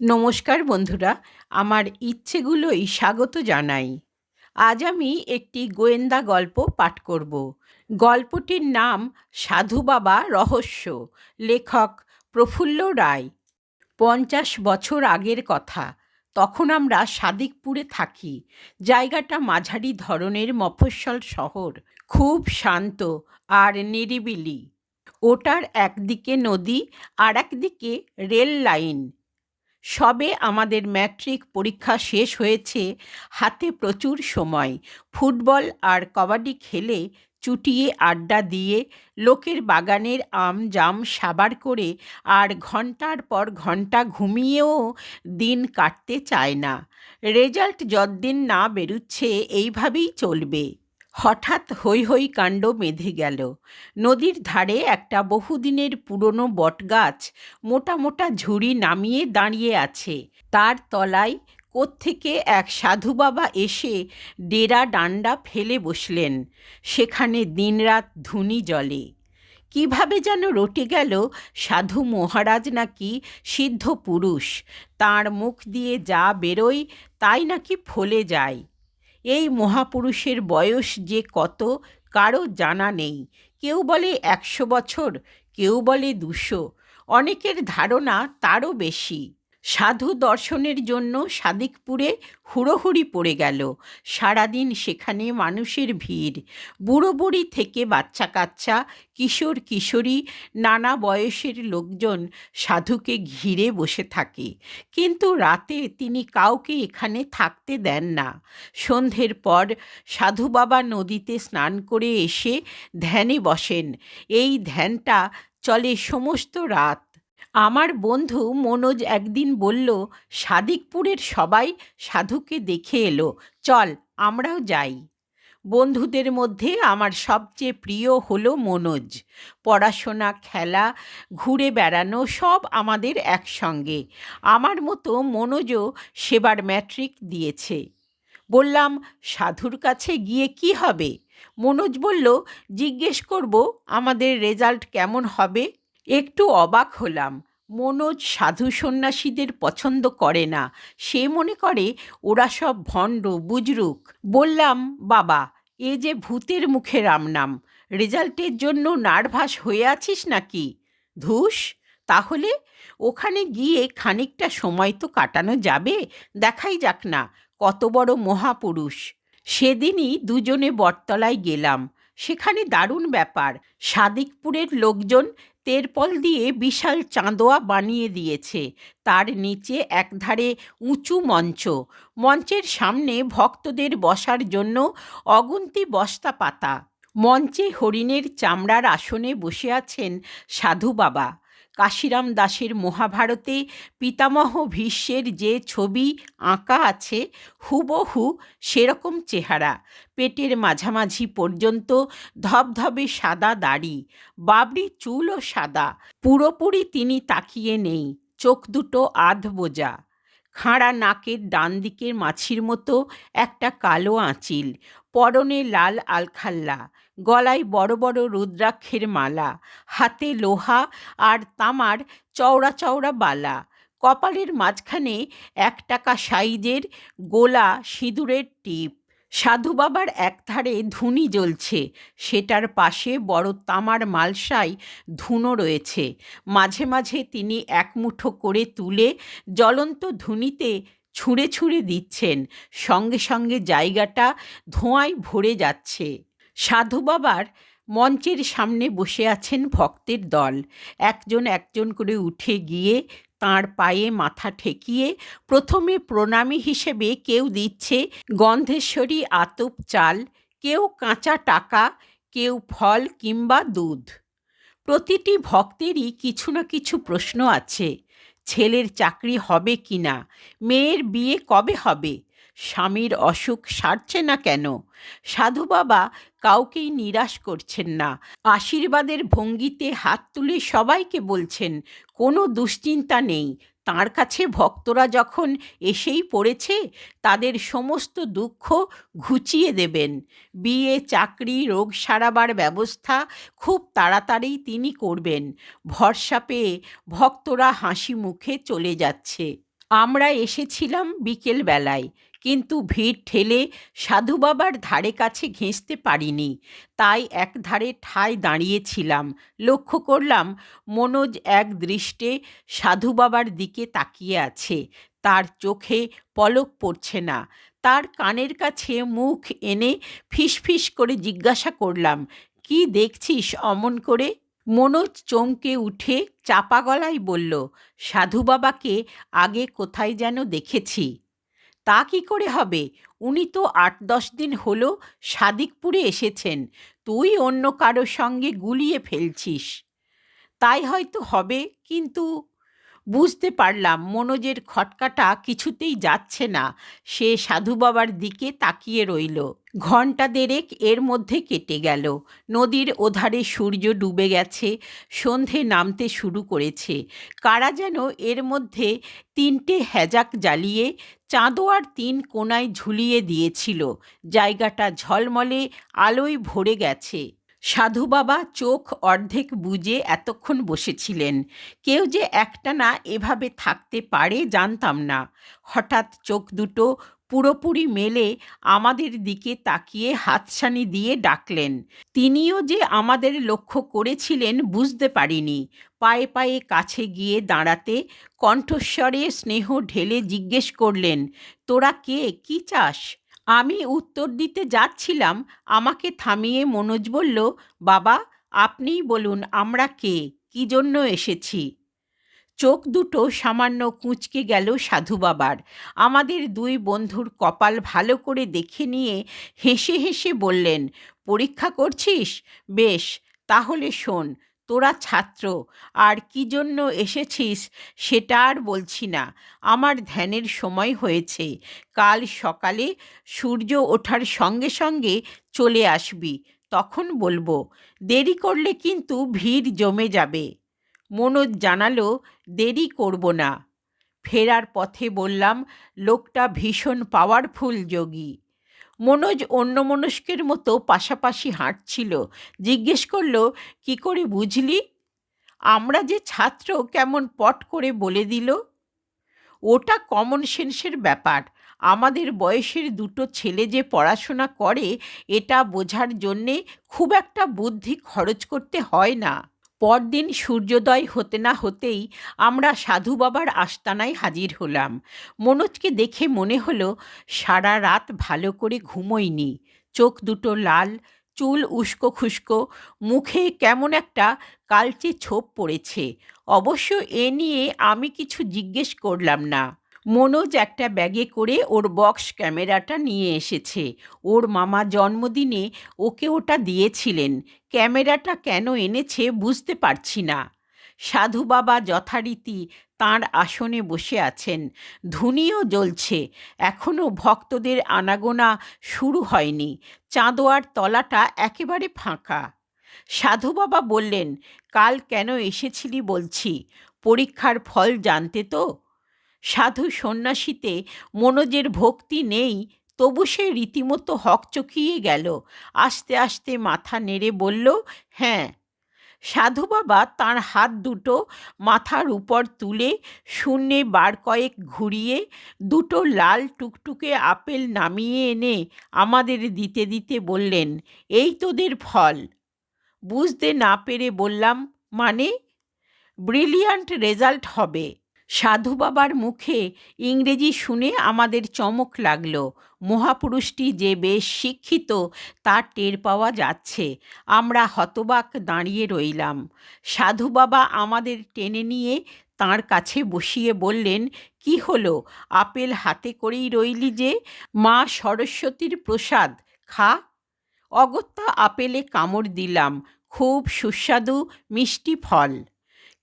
নমস্কার বন্ধুরা, আমার ইচ্ছেগুলোই স্বাগত জানাই। আজ আমি একটি গোয়েন্দা গল্প পাঠ করব। গল্পটির নাম সাধু বাবা রহস্য, লেখক প্রফুল্ল রায়। পঞ্চাশ বছর আগের কথা, তখন আমরা সাদিকপুরে থাকি। জায়গাটা মাঝারি ধরনের মফস্বল শহর, খুব শান্ত আর নিরিবিলি। ওটার একদিকে নদী আর একদিকে রেল লাইন। সবে আমাদের ম্যাট্রিক পরীক্ষা শেষ হয়েছে, হাতে প্রচুর সময়। ফুটবল আর কবাডি খেলে চুটিয়ে আড্ডা দিয়ে লোকের বাগানের আম জাম সাবার করে আর ঘণ্টার পর ঘণ্টা ঘুমিয়েও দিন কাটতে চায় না। রেজাল্ট যদ্দিন না বেরুচ্ছে, এইভাবেই চলবে। হঠাৎ হৈ হৈ কাণ্ড বেঁধে গেল। নদীর ধারে একটা বহুদিনের পুরনো বটগাছ মোটা মোটা ঝুড়ি নামিয়ে দাঁড়িয়ে আছে। তার তলায় কোত্থেকে এক সাধু বাবা এসে ডেরা ডান্ডা ফেলে বসলেন। সেখানে দিনরাত ধুনি জলে কীভাবে যেন রটে গেল সাধু মহারাজ নাকি সিদ্ধ পুরুষ। তার মুখ দিয়ে যা বেরোয় তাই নাকি ফলে যায়। এই মহাপুরুষের বয়স যে কত, কারও জানা নেই। কেউ বলে একশো বছর, কেউ বলে দুশো। অনেকের ধারণা তারও বেশি। সাধু দর্শনের জন্য সাদিকপুরে হুড়োহুড়ি পড়ে গেল। সারাদিন সেখানে মানুষের ভিড়। বুড়ো বুড়ি থেকে বাচ্চা কাচ্চা, কিশোর কিশোরী, নানা বয়সের লোকজন সাধুকে ঘিরে বসে থাকে। কিন্তু রাতে তিনি কাউকে এখানে থাকতে দেন না। সন্ধ্যের পর সাধু বাবা নদীতে স্নান করে এসে ধ্যানে বসেন। এই ধ্যানটা চলে সমস্ত রাত। আমার বন্ধু মনোজ একদিন বলল, সাদিকপুরের সবাই সাধুকে দেখে এলো। চল, আমরাও যাই। বন্ধুদের মধ্যে আমার সবচেয়ে প্রিয় হলো মনোজ। পড়াশোনা, খেলা, ঘুরে বেড়ানো সব আমাদের একসঙ্গে। আমার মতো মনোজও সেবার ম্যাট্রিক দিয়েছে। বললাম, সাধুর কাছে গিয়ে কি হবে? মনোজ বলল, জিজ্ঞেস করব, আমাদের রেজাল্ট কেমন হবে? একটু অবাক হলাম। মনোজ সাধু সন্ন্যাসীদের পছন্দ করে না। সে মনে করে, ওরা সব ভণ্ড, বুজরুক। বললাম, বাবা, এ যে ভূতের মুখে রামনাম, রেজাল্টের জন্য নার্ভাস হয়ে আছিস নাকি? ধুস, তাহলে ওখানে গিয়ে খানিকটা সময় তো কাটানো যাবে, দেখাই যাক না, কত বড় মহাপুরুষ। সেদিনই দুজনে বটতলায় গেলাম। সেখানে দারুণ ব্যাপার, সাদিকপুরের লোকজন তেরপল দিয়ে বিশাল চাঁদোয়া বানিয়ে দিয়েছে। তার নিচে একধারে উঁচু মঞ্চ। মঞ্চের সামনে ভক্তদের বসার জন্য অগুন্তি বস্তা পাতা। মঞ্চে হরিণের চামড়ার আসনে বসে আছেন সাধু বাবা। কাশিরাম দাসের মহাভারতে পিতামহ ভীষ্মের যে ছবি আঁকা আছে, হুবহু সেরকম চেহারা। পেটের মাঝামাঝি পর্যন্ত ধবধবে সাদা দাড়ি, বাবরি চুলও সাদা। পুরোপুরি তিনি তাকিয়ে নেই, চোখ দুটো আধ বোজা খাঁড়া নাকের ডান দিকের মাছির মতো একটা কালো আঁচিল, পরনে লাল আলখাল্লা, গলায় বড় বড় রুদ্রাক্ষের মালা, হাতে লোহা আর তামার চওড়া চওড়া বালা। কপালের মাঝখানে এক টাকা সাইজের গোলা সিঁদুরের টিপ। সাধু বাবার একধারে ধুনি জ্বলছে, সেটার পাশে বড় তামার মালসায় ধুনো রয়েছে। মাঝে মাঝে তিনি এক মুঠো করে তুলে জ্বলন্ত ধুনিতে ছুঁড়ে ছুঁড়ে দিচ্ছেন, সঙ্গে সঙ্গে জায়গাটা ধোঁয়ায় ভরে যাচ্ছে। সাধু বাবার মঞ্চের সামনে বসে আছেন ভক্তের দল। একজন একজন করে উঠে গিয়ে তাঁর পায়ে মাথা ঠেকিয়ে প্রথমে প্রণামী হিসেবে কেউ দিচ্ছে, গন্ধেশ্বরী আতুপ চাল, কেউ কাঁচা টাকা, কেউ ফল কিংবা দুধ। প্রতিটি ভক্তেরই কিছু না কিছু প্রশ্ন আছে, ছেলের চাকরি হবে কি না মেয়ের বিয়ে কবে হবে? স্বামীর অসুখ সারছে না কেন? সাধু বাবা কাউকেই নিরাশ করছেন না। আশীর্বাদের ভঙ্গিতে হাত তুলে সবাইকে বলছেন, কোনো দুশ্চিন্তা নেই। তাঁর কাছে ভক্তরা যখন এসেই পড়েছে, তাদের সমস্ত দুঃখ ঘুচিয়ে দেবেন। বিয়ে, চাকরি, রোগ সারাবার ব্যবস্থা খুব তাড়াতাড়ি তিনি করবেন। ভরসা পেয়ে ভক্তরা হাসি মুখে চলে যাচ্ছে। আমরা এসেছিলাম বিকেল বেলায় কিন্তু ভিড় ঠেলে সাধু বাবার ধারে কাছে ঘেঁষতে পারিনি। তাই এক ধারে ঠায় দাঁড়িয়েছিলাম। লক্ষ্য করলাম মনোজ এক দৃষ্টে সাধু বাবার দিকে তাকিয়ে আছে। তার চোখে পলক পড়ছে না। তার কানের কাছে মুখ এনে ফিসফিস করে জিজ্ঞাসা করলাম, কি দেখছিস অমন করে? মনোজ চমকে উঠে চাপা গলায় বলল, সাধু বাবাকে আগে কোথায় যেন দেখেছি। তা কি করে হবে? উনি তো আট দশ দিন হলো সাদিকপুরে এসেছেন। তুই অন্য কারোর সঙ্গে গুলিয়ে ফেলছিস। তাই হয়তো হবে, কিন্তু বুঝতে পারলাম মনোজের খটকাটা কিছুতেই যাচ্ছে না। সে সাধু বাবার দিকে তাকিয়ে রইল। ঘণ্টা দেড়েক এর মধ্যে কেটে গেল। নদীর ওধারে সূর্য ডুবে গেছে, সন্ধে নামতে শুরু করেছে। কারা যেন এর মধ্যে তিনটে হ্যাজাক জ্বালিয়ে চাঁদোয়ার তিন কোনায় ঝুলিয়ে দিয়েছিল। জায়গাটা ঝলমলে আলোয় ভরে গেছে। সাধু বাবা চোখ অর্ধেক বুজে এতক্ষণ বসেছিলেন। কেউ যে একটানা এভাবে থাকতে পারে জানতাম না। হঠাৎ চোখ দুটো পুরোপুরি মেলে আমাদের দিকে তাকিয়ে হাতছানি দিয়ে ডাকলেন। তিনিও যে আমাদের লক্ষ্য করেছিলেন বুঝতে পারিনি। পায়ে পায়ে কাছে গিয়ে দাঁড়াতে কণ্ঠস্বরে স্নেহ ঢেলে জিজ্ঞেস করলেন, তোরা কে? কি চাস? আমি উত্তর দিতে যাচ্ছিলাম, আমাকে থামিয়ে মনোজ বলল, বাবা, আপনিই বলুন আমরা কে? কি জন্য এসেছি? চোখ দুটো সামান্য কুঁচকে গেল সাধু বাবার। আমাদের দুই বন্ধুর কপাল ভালো করে দেখে নিয়ে হেসে হেসে বললেন, পরীক্ষা করছিস? বেশ, তাহলে শোন তোরা ছাত্র, আর কি জন্য এসেছিস সেটা আর বলছি না। আমার ধ্যানের সময় হয়েছে, কাল সকালে সূর্য ওঠার সঙ্গে সঙ্গে চলে আসবি, তখন বলব, দেরি করলে কিন্তু ভিড় জমে যাবে। মনোজ জানালো, দেরি করব না। ফেরার পথে বললাম, লোকটা ভীষণ পাওয়ারফুল যোগী। মনোজ অন্যমনস্কের মতো পাশাপাশি হাঁটছিল। জিজ্ঞেস করল, কি করে বুঝলি? আমরা যে ছাত্র কেমন পট করে বলে দিল? ওটা কমন সেন্সের ব্যাপার। আমাদের বয়সের দুটো ছেলে যে পড়াশোনা করে, এটা বোঝার জন্যে খুব একটা বুদ্ধি খরচ করতে হয় না। পরদিন সূর্যোদয় হতে না হতেই আমরা সাধু বাবার আস্তানায় হাজির হলাম। মনোজকে দেখে মনে হলো, সারা রাত ভালো করে ঘুমোয়নি। চোখ দুটো লাল, চুল উস্কো খুস্কো, মুখে কেমন একটা কালচে ছোপ পড়েছে। অবশ্য এ নিয়ে আমি কিছু জিজ্ঞেস করলাম না। মনোজ একটা ব্যাগে করে ওর বক্স ক্যামেরাটা নিয়ে এসেছে। ওর মামা জন্মদিনে ওকে ওটা দিয়েছিলেন। ক্যামেরাটা কেন এনেছে বুঝতে পারছি না। সাধু বাবা যথারীতি তাঁর আসনে বসে আছেন। ধুনিও জ্বলছে। এখনও ভক্তদের আনাগোনা শুরু হয়নি। চাঁদোয়ার তলাটা একেবারে ফাঁকা। সাধু বাবা বললেন, কাল কেন এসেছিলি বলছি? পরীক্ষার ফল জানতে তো? সাধু সন্ন্যাসীতে মনোজের ভক্তি নেই, তবু সে রীতিমতো হকচকিয়ে গেল। আস্তে আস্তে মাথা নেড়ে বলল হ্যাঁ। সাধু বাবা তাঁর হাত দুটো মাথার উপর তুলে শূন্যে বার কয়েক ঘুরিয়ে দুটো লাল টুকটুকে আপেল নামিয়ে এনে আমাদের দিতে দিতে বললেন, এই তোদের ফল। বুঝতে না পেরে বললাম মানে? ব্রিলিয়ান্ট রেজাল্ট হবে। সাধু বাবার মুখে ইংরেজি শুনে আমাদের চমক লাগল। মহাপুরুষটি যে বেশ শিক্ষিত তার টের পাওয়া যাচ্ছে। আমরা হতবাক দাঁড়িয়ে রইলাম। সাধু বাবা আমাদের টেনে নিয়ে তাঁর কাছে বসিয়ে বললেন, কি হলো? আপেল হাতে করেই রইলি যে? মা সরস্বতীর প্রসাদ, খা। অগত্যা আপেলে কামড় দিলাম। খুব সুস্বাদু মিষ্টি ফল।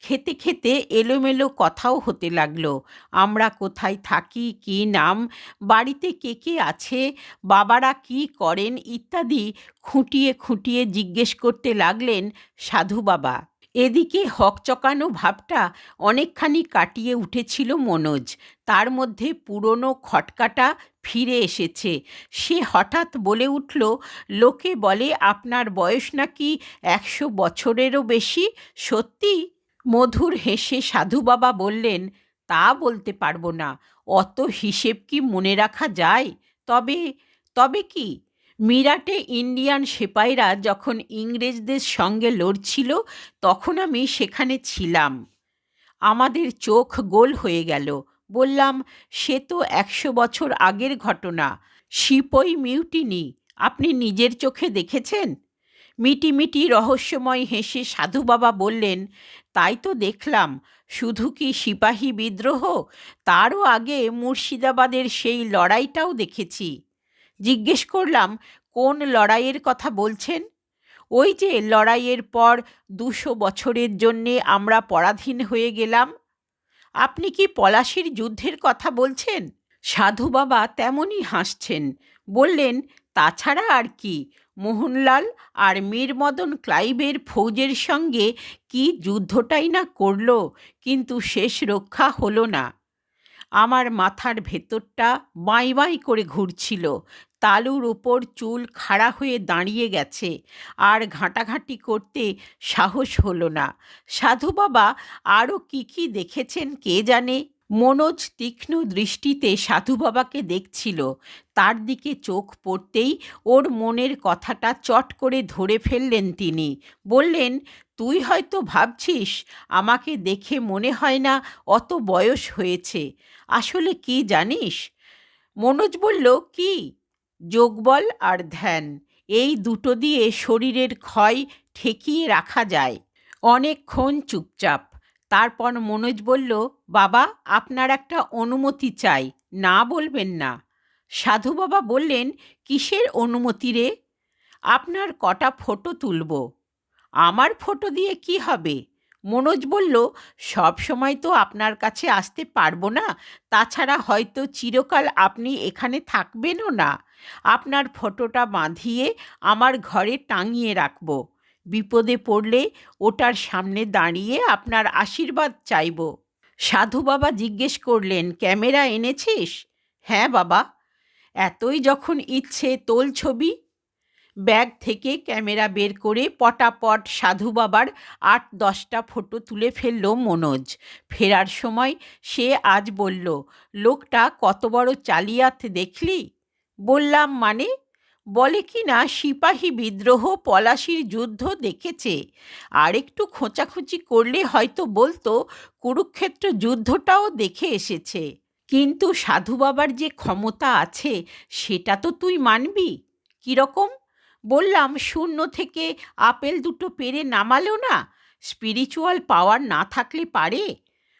খেতে খেতে এলোমেলো কথাও হতে লাগল। আমরা কোথায় থাকি, কী নাম, বাড়িতে কে কে আছে, বাবারা কি করেন ইত্যাদি খুঁটিয়ে খুঁটিয়ে জিজ্ঞেস করতে লাগলেন সাধু বাবা। এদিকে হকচকানো ভাবটা অনেকখানি কাটিয়ে উঠেছিল মনোজ। তার মধ্যে পুরনো খটকাটা ফিরে এসেছে। সে হঠাৎ বলে উঠল, লোকে বলে আপনার বয়স নাকি একশো বছরেরও বেশি? সত্যি? মধুর হেসে সাধু বাবা বললেন, তা বলতে পারব না। অত হিসেব কি মনে রাখা যায়? তবে তবে কি? মিরাটে ইন্ডিয়ান সিপাইরা যখন ইংরেজদের সঙ্গে লড়ছিল, তখন আমি সেখানে ছিলাম। আমাদের চোখ গোল হয়ে গেল। বললাম, সে তো একশো বছর আগের ঘটনা। Sepoy mutiny. আপনি নিজের চোখে দেখেছেন? মিটিমিটি রহস্যময় হেসে সাধু বাবা বললেন, তাই তো দেখলাম, শুধু কি সিপাহী বিদ্রোহ? তারও আগে মুর্শিদাবাদের সেই লড়াইটাও দেখেছি। জিজ্ঞেস করলাম, কোন লড়াইয়ের কথা বলছেন? ওই যে লড়াইয়ের পর দুশো বছরের জন্যে আমরা পরাধীন হয়ে গেলাম। আপনি কি পলাশির যুদ্ধের কথা বলছেন? সাধু বাবা তেমনই হাসছেন। বললেন, তাছাড়া আর কি মোহনলাল আর মীরমদন ক্লাইবের ফৌজের সঙ্গে কি যুদ্ধটাই না করল, কিন্তু শেষ রক্ষা হলো না। আমার মাথার ভেতরটা বাঁই বাঁই করে ঘুরছিল, তালুর ওপর চুল খাড়া হয়ে দাঁড়িয়ে গেছে, আর ঘাঁটাঘাঁটি করতে সাহস হলো না। সাধু বাবা আরও কি কি দেখেছেন কে জানে? মনোজ তীক্ষ্ণ দৃষ্টিতে সাধু বাবাকে দেখছিল। তার দিকে চোখ পড়তেই ওর মনের কথাটা চট করে ধরে ফেললেন তিনি। বললেন, তুই হয়তো ভাবছিস, আমাকে দেখে মনে হয় না অত বয়স হয়েছে। আসলে কি জানিস? মনোজ বলল, কি? যোগবল আর ধ্যান। এই দুটো দিয়ে শরীরের ক্ষয় ঠেকিয়ে রাখা যায়। অনেকক্ষণ চুপচাপ। তারপর মনোজ বলল, বাবা, আপনার একটা অনুমতি চাই। না, বলবেন না। সাধু বাবা বললেন, কিসের অনুমতি রে? আপনার কটা ফটো তুলব। আমার ফটো দিয়ে কি হবে? মনোজ বলল, সব সময় তো আপনার কাছে আসতে পারব না। তাছাড়া হয়তো চিরকাল আপনি এখানে থাকবেনও না। আপনার ফটোটা বাঁধিয়ে আমার ঘরে টাঙিয়ে রাখব। বিপদে পড়লে ওটার সামনে দাঁড়িয়ে আপনার আশীর্বাদ চাইব। সাধু বাবা জিজ্ঞেস করলেন, ক্যামেরা এনেছিস? হ্যাঁ বাবা। এতই যখন ইচ্ছে, তোল ছবি? ব্যাগ থেকে ক্যামেরা বের করে পটাপট সাধু বাবার আট দশটা ফটো তুলে ফেলল মনোজ। ফেরার সময় সে আজ বলল, লোকটা কত বড় চালিয়াত দেখলি? বললাম মানে বলে কি না, সিপাহী বিদ্রোহ পলাশির যুদ্ধ দেখেছে। আর একটু খোঁচাখুচি করলে হয়তো বলতো, কুরুক্ষেত্র যুদ্ধটাও দেখে এসেছে। কিন্তু সাধু বাবার যে ক্ষমতা আছে, সেটা তো তুই মানবি? কীরকম বললাম, শূন্য থেকে আপেল দুটো পেরে নামালো না? স্পিরিচুয়াল পাওয়ার না থাকলে পারে?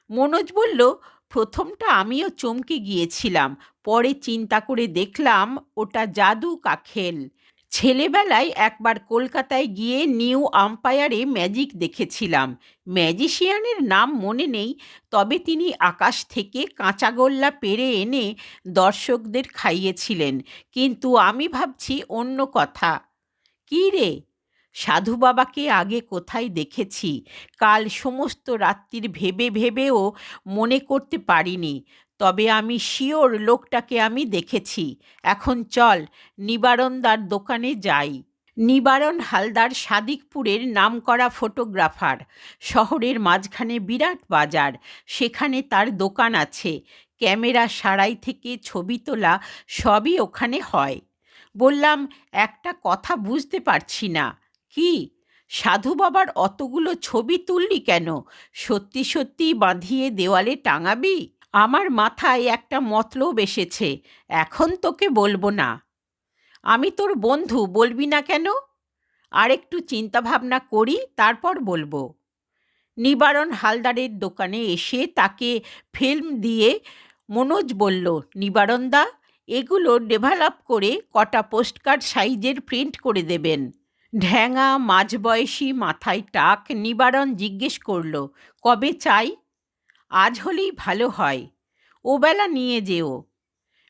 মনোজ বলল প্রথমটা আমিও চমকে গিয়েছিলাম। পরে চিন্তা করে দেখলাম, ওটা জাদু কাখেল। ছেলেবেলায় একবার কলকাতায় গিয়ে নিউ আম্পায়ারে ম্যাজিক দেখেছিলাম। ম্যাজিশিয়ানের নাম মনে নেই, তবে তিনি আকাশ থেকে কাঁচাগোল্লা পেরে এনে দর্শকদের খাইয়েছিলেন। কিন্তু আমি ভাবছি অন্য কথা। কী রে? সাধু বাবাকে আগে কোথায় দেখেছি? কাল সমস্ত রাত্রির ভেবে ভেবেও মনে করতে পারিনি। তবে আমি শিওর লোকটাকে আমি দেখেছি। এখন চল, নিবারণদার দোকানে যাই। নিবারণ হালদার সাদিকপুরের নামকরা ফটোগ্রাফার। শহরের মাঝখানে বিরাট বাজার। সেখানে তার দোকান আছে। ক্যামেরা সারাই থেকে ছবি তোলা সবই ওখানে হয়। বললাম, একটা কথা বুঝতে পারছি না। কি? সাধু বাবার অতগুলো ছবি তুললি কেন? সত্যি সত্যি বাঁধিয়ে দেওয়ালে টাঙাবি? আমার মাথায় একটা মতলব এসেছে, এখন তোকে বলব না। আমি তোর বন্ধু, বলবি না কেন? আর একটু চিন্তাভাবনা করি, তারপর বলব। নিবারণ হালদারের দোকানে এসে তাকে ফিল্ম দিয়ে মনোজ বলল নিবারণদা এগুলো ডেভেলপ করে কটা পোস্টকার্ড সাইজের প্রিন্ট করে দেবেন। ঢ্যাঙা, মাঝবয়সী, মাথায় টাক নিবারণ জিজ্ঞেস করল, কবে চাই? আজ হলেই ভালো হয়। ওবেলা নিয়ে যেও।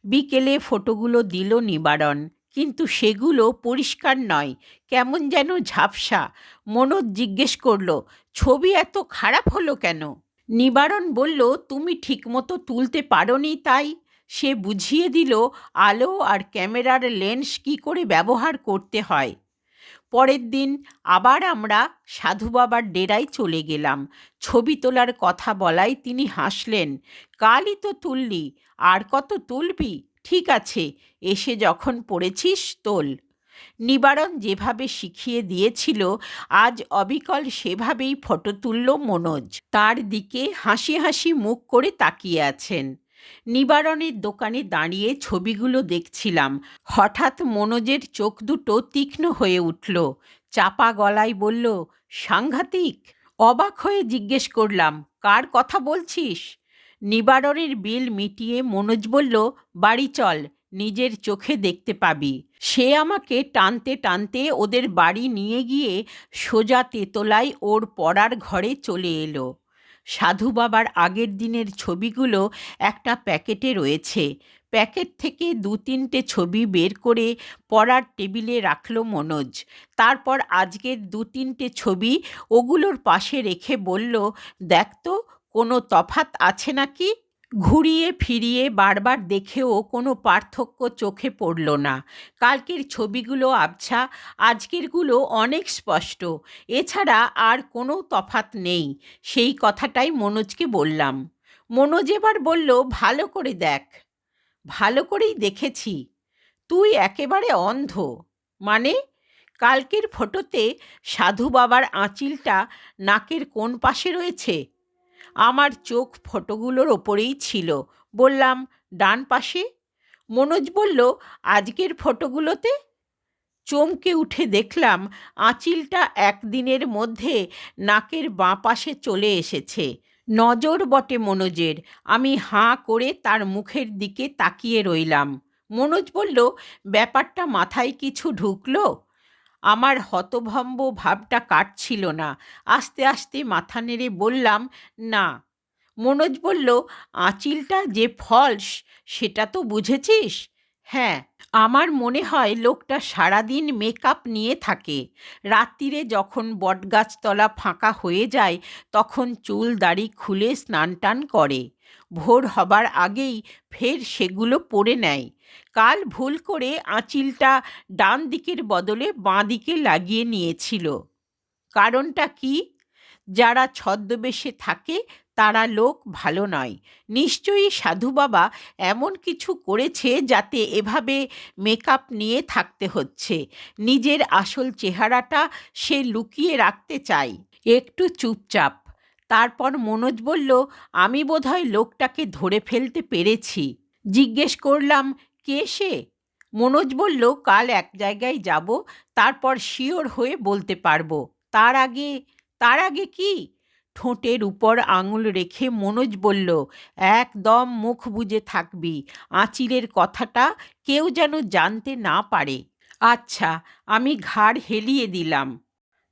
বিকেলে ফটোগুলো দিল নিবারণ, কিন্তু সেগুলো পরিষ্কার নয়, কেমন যেন ঝাপসা। মনোজ জিজ্ঞেস করল, ছবি এত খারাপ হলো কেন? নিবারণ বলল, তুমি ঠিকমতো তুলতে পারোনি তাই। সে বুঝিয়ে দিল, আলো আর ক্যামেরার লেন্স কী করে ব্যবহার করতে হয়? পরের দিন আবার আমরা সাধু বাবার ডেরায় চলে গেলাম। ছবি তোলার কথা বলায় তিনি হাসলেন, কালই তো তুললি, আর কত তুলবি? ঠিক আছে, এসে যখন পড়েছিস তোল। নিবারণ যেভাবে শিখিয়ে দিয়েছিল, আজ অবিকল সেভাবেই ফটো তুলল মনোজ। তার দিকে হাসি হাসি মুখ করে তাকিয়ে আছেন। নিবারণের দোকানে দাঁড়িয়ে ছবিগুলো দেখছিলাম। হঠাৎ মনোজের চোখ দুটো তীক্ষ্ণ হয়ে উঠল। চাপা গলায় বলল, সাংঘাতিক। অবাক হয়ে জিজ্ঞেস করলাম, কার কথা বলছিস? নিবারণের বিল মিটিয়ে মনোজ বলল, বাড়ি চল, নিজের চোখে দেখতে পাবি। সে আমাকে টানতে টানতে ওদের বাড়ি নিয়ে গিয়ে সোজা তেতলায় ওর পড়ার ঘরে চলে এলো। সাধু বাবার আগের দিনের ছবিগুলো একটা প্যাকেটে রয়েছে। প্যাকেট থেকে দু তিনটে ছবি বের করে পড়ার টেবিলে রাখল মনোজ। তারপর আজকের দু তিনটে ছবি ওগুলোর পাশে রেখে বলল, দেখ তো, কোনো তফাত আছে নাকি? ঘুরিয়ে ফিরিয়ে বারবার দেখেও কোনো পার্থক্য চোখে পড়ল না। কালকের ছবিগুলো আবছা, আজকেরগুলো অনেক স্পষ্ট। এছাড়া আর কোনো তফাত নেই। সেই কথাটাই মনোজকে বললাম। মনোজ এবার বলল, ভালো করে দেখ। ভালো করেই দেখেছি। তুই একেবারে অন্ধ। মানে কালকের ফটোতে সাধু বাবার আঁচিলটা নাকের কোন পাশে রয়েছে? আমার চোখ ফটোগুলোর ওপরেই ছিল। বললাম, ডান পাশে? মনোজ বলল, আজকের ফটোগুলোতে? চমকে উঠে দেখলাম, আঁচিলটা একদিনের মধ্যে নাকের বাঁ পাশে চলে এসেছে। নজর বটে মনোজের। আমি হাঁ করে তার মুখের দিকে তাকিয়ে রইলাম। মনোজ বলল, ব্যাপারটা মাথায় কিছু ঢুকলো? আমার হতভম্ব ভাবটা কাটছিল না। আস্তে আস্তে মাথা নেড়ে বললাম, না। মনোজ বলল, আঁচিলটা যে ফলস, সেটা তো বুঝেছিস? হ্যাঁ আমার মনে হয় লোকটা সারাদিন মেকআপ নিয়ে থাকে। রাত্রিরে যখন বটগাছতলা ফাঁকা হয়ে যায়, তখন চুল দাড়ি খুলে স্নান টান করে। ভোর হবার আগেই ফের সেগুলো পরে নেয়। কাল ভুল করে আঁচিলটা ডান দিকের বদলে বাঁ দিকে লাগিয়ে নিয়েছিল। কারণটা কি? যারা ছদ্মবেশে থাকে তারা লোক ভালো নয়। নিশ্চয়ই সাধু বাবা এমন কিছু করেছে যাতে এভাবে মেকআপ নিয়ে থাকতে হচ্ছে। নিজের আসল চেহারাটা সে লুকিয়ে রাখতে চায়। একটু চুপচাপ। তারপর মনোজ বলল, আমি বোধহয় লোকটাকে ধরে ফেলতে পেরেছি। জিজ্ঞেস করলাম, কে সে? মনোজ বলল, কাল এক জায়গায় যাব, তারপর শিওর হয়ে বলতে পারব। তার আগে তার আগে কি? ঠোঁটের উপর আঙুল রেখে মনোজ বলল, একদম মুখ বুজে থাকবি। আঁচিলের কথাটা কেউ যেন জানতে না পারে। আচ্ছা আমি ঘাড় হেলিয়ে দিলাম।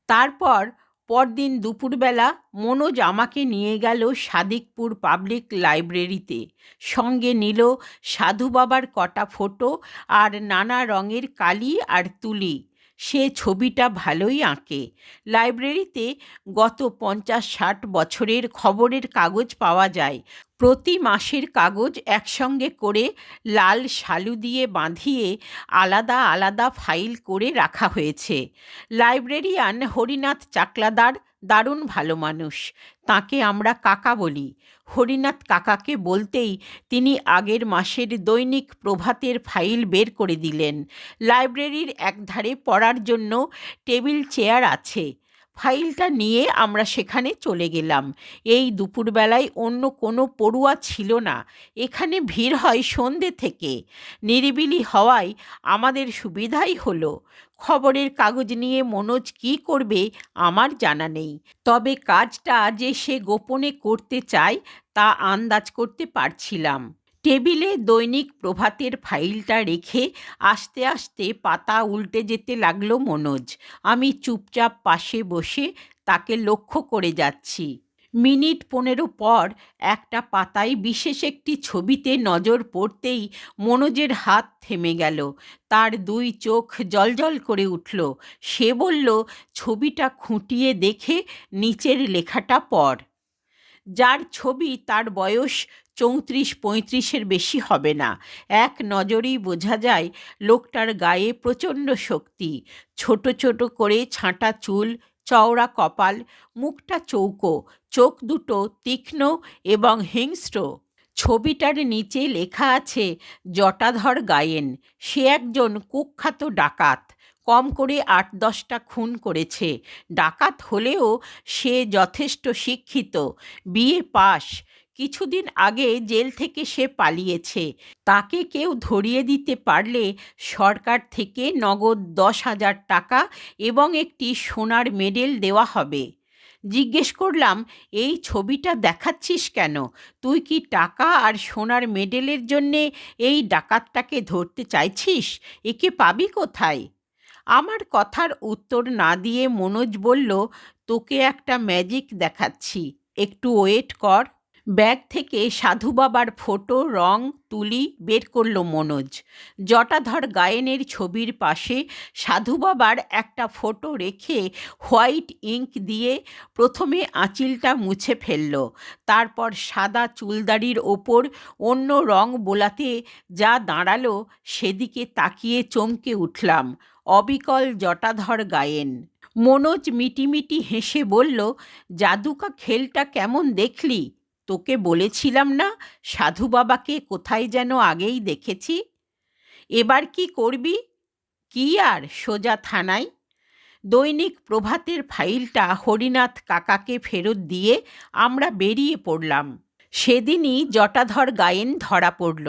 তারপর পরদিন দুপুরবেলা মনোজ আমাকে নিয়ে গেল সাদিকপুর পাবলিক লাইব্রেরিতে। সঙ্গে নিল সাধু বাবার কটা ফটো আর নানা রঙের কালি আর তুলি। সে ছবিটা ভালোই আঁকে। লাইব্রেরিতে গত পঞ্চাশ ষাট বছরের খবরের কাগজ পাওয়া যায়। প্রতি মাসের কাগজ একসঙ্গে করে লাল শালু দিয়ে বাঁধিয়ে আলাদা আলাদা ফাইল করে রাখা হয়েছে। লাইব্রেরিয়ান হরিনাথ চাকলাদার দারুণ ভালো মানুষ। তাকে আমরা কাকা বলি। হরিনাথ কাকাকে বলতেই তিনি আগের মাসের দৈনিক প্রভাতের ফাইল বের করে দিলেন। লাইব্রেরির একধারে পড়ার জন্য টেবিল চেয়ার আছে। ফাইলটা নিয়ে আমরা সেখানে চলে গেলাম। এই দুপুরবেলায় অন্য কোনো পড়ুয়া ছিল না। এখানে ভিড় হয় সন্ধে থেকে। নিরিবিলি হওয়ায় আমাদের সুবিধাই হলো। খবরের কাগজ নিয়ে মনোজ কী করবে আমার জানা নেই। তবে কাজটা যে সে গোপনে করতে চায় তা আন্দাজ করতে পারছিলাম। টেবিলে দৈনিক প্রভাতের ফাইলটা রেখে আস্তে আস্তে পাতা উল্টে যেতে লাগল মনোজ। আমি চুপচাপ পাশে বসে তাকে লক্ষ্য করে যাচ্ছি। মিনিট পনেরো পর একটা পাতায় বিশেষ একটি ছবিতে নজর পড়তেই মনোজের হাত থেমে গেল। তার দুই চোখ জলজল করে উঠল। সে বলল, ছবিটা খুঁটিয়ে দেখে নিচের লেখাটা পড়। যার ছবি তার বয়স চৌত্রিশ পঁয়ত্রিশের বেশি হবে না। এক নজরেই বোঝা যায় লোকটার গায়ে প্রচণ্ড শক্তি। ছোট ছোট করে ছাঁটা চুল, চওড়া কপাল, মুখটা চৌকো, চোখ দুটো তীক্ষ্ণ এবং হিংস্র। ছবিটার নিচে লেখা আছে, জটাধর গায়েন। সে একজন কুখ্যাত ডাকাত। কম করে আট দশটা খুন করেছে। ডাকাত হলেও সে যথেষ্ট শিক্ষিত। বিয়ে পাশ কিছুদিন আগে জেল থেকে সে পালিয়েছে। তাকে কেউ ধরিয়ে দিতে পারলে সরকার থেকে নগদ দশ হাজার টাকা এবং একটি সোনার মেডেল দেওয়া হবে। জিজ্ঞেস করলাম, এই ছবিটা দেখাচ্ছিস কেন? তুই কি টাকা আর সোনার মেডেলের জন্যে এই ডাকাতটাকে ধরতে চাইছিস? একে পাবি কোথায়? আমার কথার উত্তর না দিয়ে মনোজ বলল তোকে একটা ম্যাজিক দেখাচ্ছি। একটু ওয়েট কর। ব্যাগ থেকে সাধু বাবার ফটো, রং, তুলি বের করল মনোজ। জটাধর গায়েনের ছবির পাশে সাধু বাবার একটা ফটো রেখে হোয়াইট ইঙ্ক দিয়ে প্রথমে আঁচিলটা মুছে ফেলল। তারপর সাদা চুলদাড়ির ওপর অন্য রং বোলাতে যা দাঁড়াল সেদিকে তাকিয়ে চমকে উঠলাম। অবিকল জটাধর গায়েন। মনোজ মিটিমিটি হেসে বলল, জাদুকা খেলটা কেমন দেখলি? তোকে বলেছিলাম না সাধু বাবাকে কোথায় যেন আগেই দেখেছি? এবার কি করবি? কি আর সোজা থানায়? দৈনিক প্রভাতের ফাইলটা হরিনাথ কাকাকে ফেরত দিয়ে আমরা বেরিয়ে পড়লাম। সেদিনই জটাধর গায়েন ধরা পড়ল।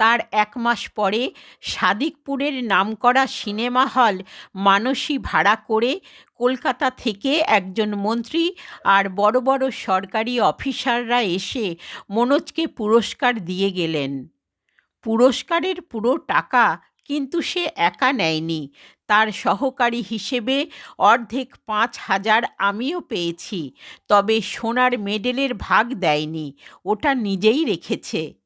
তার এক মাস পরে সাদিকপুরের নামকরা সিনেমা হল মানসী ভাড়া করে কলকাতা থেকে একজন মন্ত্রী আর বড় বড় সরকারি অফিসাররা এসে মনোজকে পুরস্কার দিয়ে গেলেন। পুরস্কারের পুরো টাকা কিন্তু সে একা নেয়নি। তার সহকারী হিসেবে অর্ধেক পাঁচ হাজার আমিও পেয়েছি, তবে সোনার মেডেলের ভাগ দেয়নি, ওটা নিজেই রেখেছে।